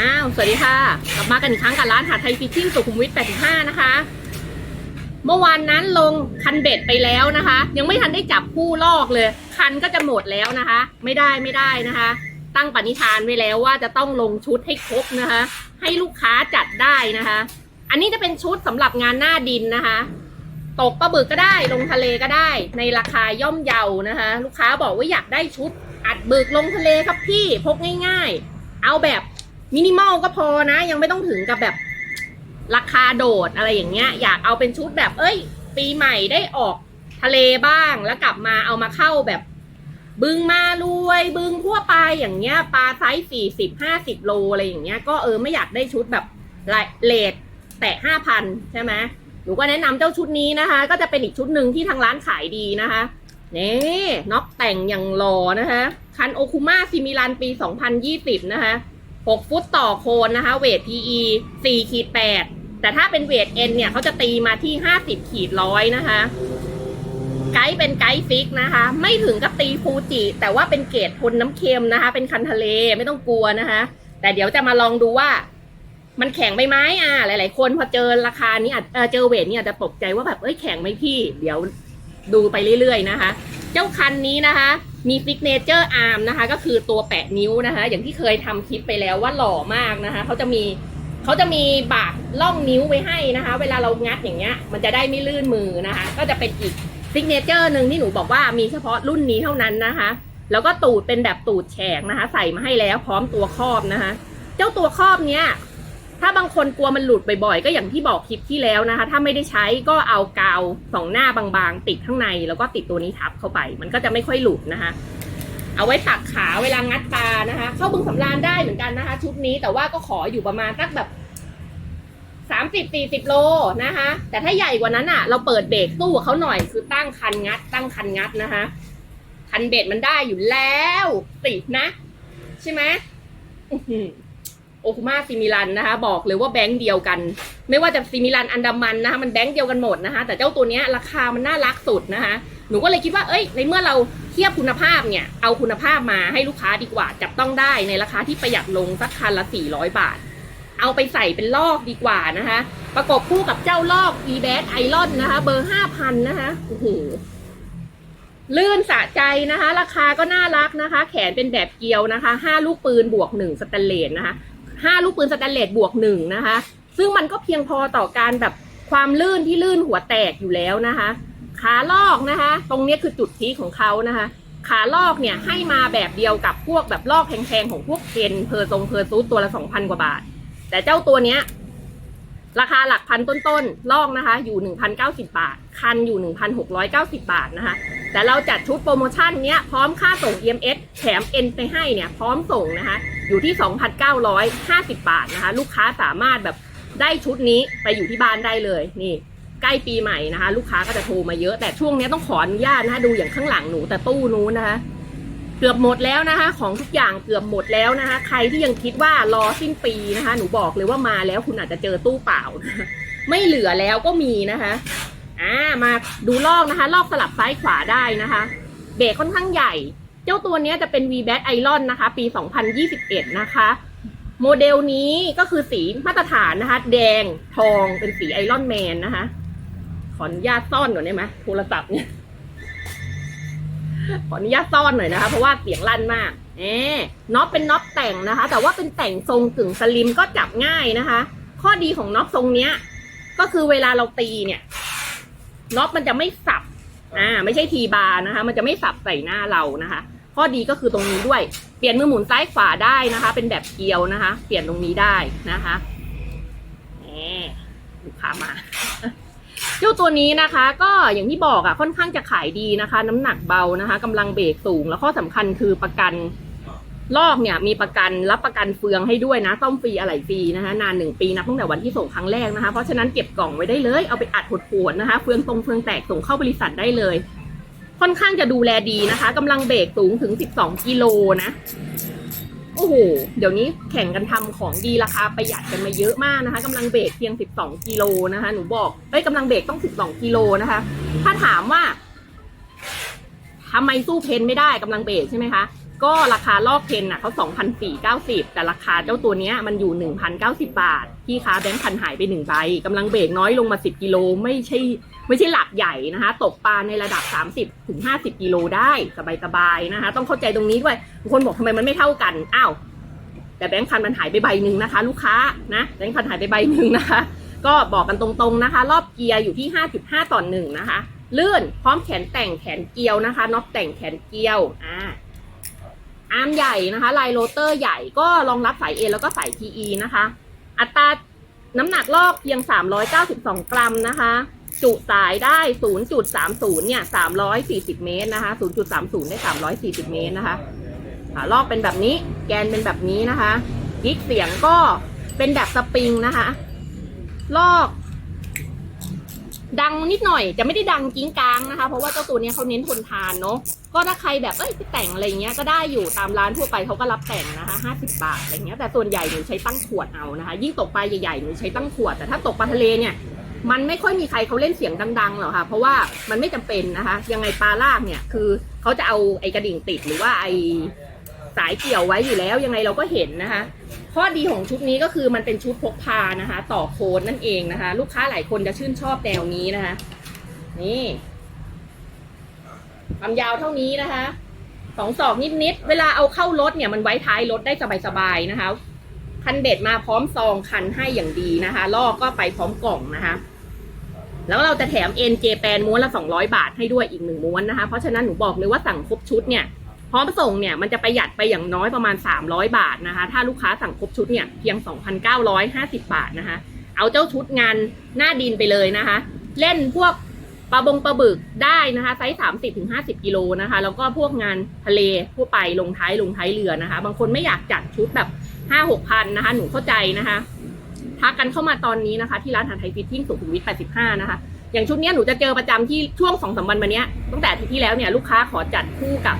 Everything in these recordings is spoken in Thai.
อ้าว สวัสดีค่ะ กลับมากันอีกครั้งกับร้านหาไทยฟิชชิ่งสุขุมวิท 85 นะคะ เมื่อวานนั้นลงคันเบ็ดไปแล้วนะคะ ยังไม่ทันได้จับคู่ลอกเลย คันก็จะหมดแล้วนะคะ ไม่ได้ไม่ได้นะคะ ตั้งปณิธานไว้แล้วว่าจะต้องลงชุดให้ครบนะคะ ให้ลูกค้าจัดได้นะคะ อันนี้จะเป็นชุดสำหรับงานหน้าดินนะคะ ตกปลาบึกก็ได้ลงทะเลก็ได้ ในราคาย่อมเยานะคะ ลูกค้าบอกว่าอยากได้ชุดอัดบึกลงทะเลครับพี่พกง่าย ๆ เอาแบบ มินิมอลก็พอนะ ยังไม่ต้องถึงกับแบบราคาโดดอะไรอย่างเงี้ย อยากเอาเป็นชุดแบบ เอ้ย ปีใหม่ได้ออกทะเลบ้างแล้วกลับมาเอามาเข้าแบบ บึงมารวยบึงทั่วไปอย่างเงี้ย ปลาไซส์สี่สิบห้าสิบโลอะไรอย่างเงี้ย ก็เออไม่อยากได้ชุดแบบเลทแตะห้าพันใช่ไหมหนูก็แนะนำเจ้าชุดนี้นะคะ ก็จะเป็นอีกชุดหนึ่งที่ทางร้านขายดีนะคะนี่น็อกแต่งอย่างหล่อนะคะคันโอคุมาซิมิลันปี 2020 นะคะ 6 ฟุตต่อโคนนะคะเวท PE 4ขีด8แต่ถ้าเป็นเวท N เนี่ยเขาจะตีมาที่ 50ขีดร้อยนะคะ ไกด์เป็นไกด์ฟิกนะคะ ไม่ถึงกับตีฟูจิ แต่ว่าเป็นเกรดทนน้ำเค็มนะคะ เป็นคันทะเลไม่ต้องกลัวนะคะ แต่เดี๋ยวจะมาลองดูว่ามันแข็งไปไหมอะหลาย ๆ คนพอเจอราคานี้อาจเจอเวทนี่อาจจะตกใจว่าแบบเอ้ยแข็งไหมพี่ เดี๋ยวดูไปเรื่อย ๆ นะคะ เจ้าคันนี้นะคะ มีซิกเนเจอร์อาร์มนะคะ ก็คือตัวแปะนิ้วนะคะ อย่างที่เคยทำคลิปไปแล้วว่าหล่อมากนะคะเขาจะมีเขาจะมีบากล่องนิ้วไว้ให้นะคะ เวลาเรางัดอย่างเงี้ย มันจะได้ไม่ลื่นมือนะคะ ก็จะเป็นอีกซิกเนเจอร์หนึ่งที่หนูบอกว่ามีเฉพาะรุ่นนี้เท่านั้นนะคะ แล้วก็ตูดเป็นแบบตูดแฉกนะคะ ใส่มาให้แล้วพร้อมตัวครอบนะคะ เจ้าตัวครอบเนี้ย ถ้าบางคนกลัวมันหลุดบ่อยๆ ก็อย่างที่บอกคลิปที่แล้วนะคะ ถ้าไม่ได้ใช้ก็เอากาวสองหน้าบางๆ ติดข้างในแล้วก็ติดตัวนี้ทับเข้าไป มันก็จะไม่ค่อยหลุดนะคะ เอาไว้ตักขาเวลางัดปลานะคะ เข้าบึงสำราญได้เหมือนกันนะคะ ชุดนี้แต่ว่าก็ขออยู่ประมาณสักแบบสามสิบสี่สิบโลนะคะ แต่ถ้าใหญ่กว่านั้นอะ เราเปิดเบรกสู้เขาหน่อยคือตั้งคันงัด ตั้งคันงัดนะคะ คันเบ็ดมันได้อยู่แล้วติดนะ ใช่ไหม โอคุมาซิมิลันนะคะบอกเลยว่าแบงค์เดียวกัน ไม่ว่าจะซิมิลันอันดามันนะคะมันแบงค์เดียวกันหมดนะคะแต่เจ้าตัวนี้ราคามันน่ารักสุดนะคะหนูก็เลยคิดว่าเอ้ยในเมื่อเราเทียบคุณภาพเนี่ยเอาคุณภาพมาให้ลูกค้าดีกว่า จับต้องได้ในราคาที่ประหยัดลงสักคันละ 400 บาท เอาไปใส่เป็นลอกดีกว่านะคะ ประกบคู่กับเจ้าลอก e b a s Iron นะคะ เบอร์ 5,000 นะคะโอ้โหลื่นสะใจนะคะ ราคาก็น่ารักนะคะ แขนเป็นแบบเกลียวนะคะ 5 ลูกปืนบวก 1 สแตนเลสนะคะ ห้าลูกปืนสแตนเลสบวกหนึ่งนะคะ ซึ่งมันก็เพียงพอต่อการแบบความลื่นที่ลื่นหัวแตกอยู่แล้วนะคะ ขาลอกนะคะ ตรงนี้คือจุดพีของเขานะคะ ขาลอกเนี่ยให้มาแบบเดียวกับพวกแบบลอกแพงๆของพวกเคนเพอร์ทรงเพอร์ซูตตัวละสองพันกว่าบาท แต่เจ้าตัวเนี้ยราคาหลักพันต้นๆลอกนะคะ อยู่หนึ่งพันเก้าสิบาท คันอยู่หนึ่งพันหกร้อยเก้าสิบาทนะคะ แต่เราจัดชุดโปรโมชั่นเนี้ยพร้อมค่าส่ง EMS แถม N ไปให้เนี่ยพร้อมส่งนะคะ อยู่ที่ 2,950 บาทนะคะ ลูกค้าสามารถแบบได้ชุดนี้ไปอยู่ที่บ้านได้เลยนี่ใกล้ปีใหม่นะคะ ลูกค้าก็จะโทรมาเยอะแต่ช่วงนี้ต้องขออนุญาตนะคะดูอย่างข้างหลังหนูแต่ตู้นู้นนะคะเกือบหมดแล้วนะคะ ของทุกอย่างเกือบหมดแล้วนะคะ ใครที่ยังคิดว่ารอสิ้นปีนะคะ หนูบอกเลยว่ามาแล้วคุณอาจจะเจอตู้เปล่านะะไม่เหลือแล้วก็มีนะคะ อ่ามาดูลอกนะคะ ลอกสลับซ้ายขวาได้นะคะ เบรกค่อนข้างใหญ่ เจ้าตัวนี้จะเป็น v b a t Iron นะคะ ปี 2021 นะคะ โมเดลนี้ก็คือสีมาตรฐานนะคะ แดงทองเป็นสีไอรอนแมนนะคะ ขออนุญาตซ่อนก่อนได้ไหมโทรศัพท์เนี่ยขออนุญาตซ่อนหน่อยนะคะ เพราะว่าเสียงลั่นมากเอ๊น็อปเป็นน็อปแต่งนะคะ แต่ว่าเป็นแต่งทรงกึ่งสลิมก็จับง่ายนะคะ ข้อดีของน็อปทรงเนี้ย ก็คือเวลาเราตีเนี่ย น็อปมันจะไม่สับอ่าไม่ใช่ทีบาร์นะคะ มันจะไม่สับใส่หน้าเรานะคะ ข้อดีก็คือตรงนี้ด้วย เปลี่ยนมือหมุนซ้ายขวาได้นะคะ เป็นแบบเกลียวนะคะ เปลี่ยนตรงนี้ได้นะคะแหมลูกค้ามาเจ้าตัวนี้นะคะ ก็อย่างที่บอกอะค่อนข้างจะขายดีนะคะ น้ำหนักเบานะคะกำลังเบรกสูง แล้วข้อสำคัญคือประกัน ลอกเนี่ยมีประกันรับประกันเฟืองให้ด้วยนะซ่อมฟรีอะไรฟรีนะคะนานหนึ่งปีนะตั้งแต่วันที่ส่งครั้งแรกนะคะ เพราะฉะนั้นเก็บกล่องไว้ได้เลยเอาไปอัดหดปวดนะคะ เฟืองตรงเฟืองแตกส่งเข้าบริษัทได้เลย ค่อนข้างจะดูแลดีนะคะกำลังเบรกสูงถึง 12 กิโลนะโอ้โหเดี๋ยวนี้แข่งกันทำของดีราคาประหยัดกันมาเยอะมากนะคะกำลังเบรกเพียง 12 กิโลนะคะ หนูบอกเอ้ยกำลังเบรกต้อง 12 กิโลนะคะ ถ้าถามว่าทำไมสู้เพนไม่ได้กำลังเบรกใช่ไหมคะ ก็ราคาลอกเทนน่ะเขา2,490 แต่ราคาเจ้าตัวเนี้ยมันอยู่ 1,090 บาท พี่ค้าแบงค์พันหายไป1ใบกำลังเบรกน้อยลงมา 10 กิโลไม่ใช่ไม่ใช่หลักใหญ่นะคะ ตกปลาในระดับ 30ถึง50 กิโลได้สบายๆนะคะ ต้องเข้าใจตรงนี้ด้วยบางคนบอกทำไมมันไม่เท่ากันอ้าวแต่แบงค์พันมันหายไปใบหนึ่งนะคะ ลูกค้านะแบงค์พันหายไปใบหนึ่งนะคะ ก็บอกกันตรงๆนะคะ รอบเกียร์อยู่ที่ 5.5 ต่อหนึ่งนะคะ ลื่นพร้อมแขนแต่งแขนเกียวนะคะน็อปแต่งแขนเกียวอ่า อาร์มใหญ่นะคะลายโรเตอร์ใหญ่ก็รองรับสาย A แล้วก็สาย TE นะคะ อัตราน้ำหนักลอกเพียง 392 กรัมนะคะ จุสายได้ 0.30 เนี่ย 340 เมตรนะคะ 0.30 ได้ 340 เมตรนะคะขาลอกเป็นแบบนี้ แกนเป็นแบบนี้นะคะกิ๊กเสียงก็เป็นแบบสปริงนะคะ ลอก ดังนิดหน่อยจะไม่ได้ดังกิ้งกลางนะคะ เพราะว่าเจ้าตัวนี้เขาเน้นทนทานเนาะก็ถ้าใครแบบเอ้ยไปแต่งอะไรเงี้ยก็ได้อยู่ตามร้านทั่วไปเขาก็รับแต่งนะคะห้าสิบาทอะไรเงี้ยแต่ส่วนใหญ่หนูใช้ตั้งขวดเอานะคะ ยิ่งตกปลาใหญ่ๆหนูใช้ตั้งขวดแต่ถ้าตกปลาทะเลเนี่ยมันไม่ค่อยมีใครเขาเล่นเสียงดังๆหรอกค่ะ เพราะว่ามันไม่จำเป็นนะคะ ยังไงปลาลากเนี่ยคือเขาจะเอาไอ้กระดิ่งติดหรือว่าไอ้สายเกี่ยวไว้อยู่แล้วยังไงเราก็เห็นนะคะ ข้อดีของชุดนี้ก็คือมันเป็นชุดพกพานะคะ ต่อโคนนั่นเองนะคะ ลูกค้าหลายคนจะชื่นชอบแนวนี้นะคะ นี่ความยาวเท่านี้นะคะสองศอกนิดๆเวลาเอาเข้ารถเนี่ยมันไว้ท้ายรถได้สบายๆนะคะ คันเบ็ดมาพร้อมซองคันให้อย่างดีนะคะลอกก็ไปพร้อมกล่องนะคะแล้วเราจะแถมเอ็นเจแปนม้วนละ 200 บาทให้ด้วยอีกหนึ่งม้วนนะคะ เพราะฉะนั้นหนูบอกเลยว่าสั่งครบชุดเนี่ย พร้อมส่งเนี่ยมันจะประหยัดไปอย่างน้อยประมาณ 300 บาทนะคะ ถ้าลูกค้าสั่งครบชุดเนี่ยเพียง 2,950 บาทนะคะ เอาเจ้าชุดงานหน้าดินไปเลยนะคะ เล่นพวกปลาบงปลาบึกได้นะคะไซส์สามสิบถึงห้าสิบกิโลนะคะ แล้วก็พวกงานทะเลทั่วไปลงท้ายลงท้ายเรือนะคะ บางคนไม่อยากจัดชุดแบบห้าหกพันนะคะ หนูเข้าใจนะคะทักกันเข้ามาตอนนี้นะคะ ที่ร้านอาหารไทยฟิตติ้งสุขุมวิท85นะคะ อย่างชุดนี้หนูจะเจอประจำที่ช่วงสองสามวันมาเนี้ยตั้งแต่ที่ที่แล้วเนี่ยลูกค้าขอจัดคู่กับ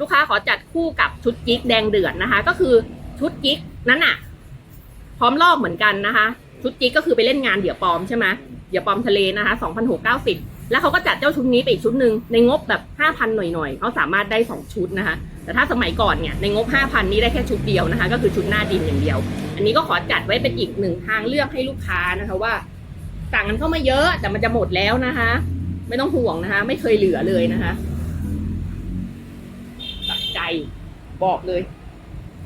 ลูกค้าขอจัดคู่กับชุดกิ๊กแดงเดือดนะคะ ก็คือชุดกิ๊กนั้นอะพร้อมลอกเหมือนกันนะคะ ชุดกิ๊กก็คือไปเล่นงานเดี่ยวปลอมใช่ไหมเดี่ยวปลอมทะเลนะคะ2,690 แล้วเขาก็จัดเจ้าชุดนี้ไปอีกชุดหนึ่งในงบแบบ 5,000 หน่อยๆเขาสามารถได้ 2 ชุดนะคะ แต่ถ้าสมัยก่อนเนี่ยในงบ 5,000 นี้ได้แค่ชุดเดียวนะคะ ก็คือชุดหน้าดินอย่างเดียว อันนี้ก็ขอจัดไว้เป็นอีกหนึ่งทางเลือกให้ลูกค้านะคะว่าสั่งกันเข้ามาเยอะแต่มันจะหมดแล้วนะคะ ไม่ต้องห่วงนะคะ ไม่เคยเหลือเลยนะคะ บอกเลย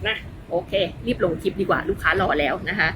นะโอเค รีบลงคลิปดีกว่าลูกค้ารอแล้วนะคะ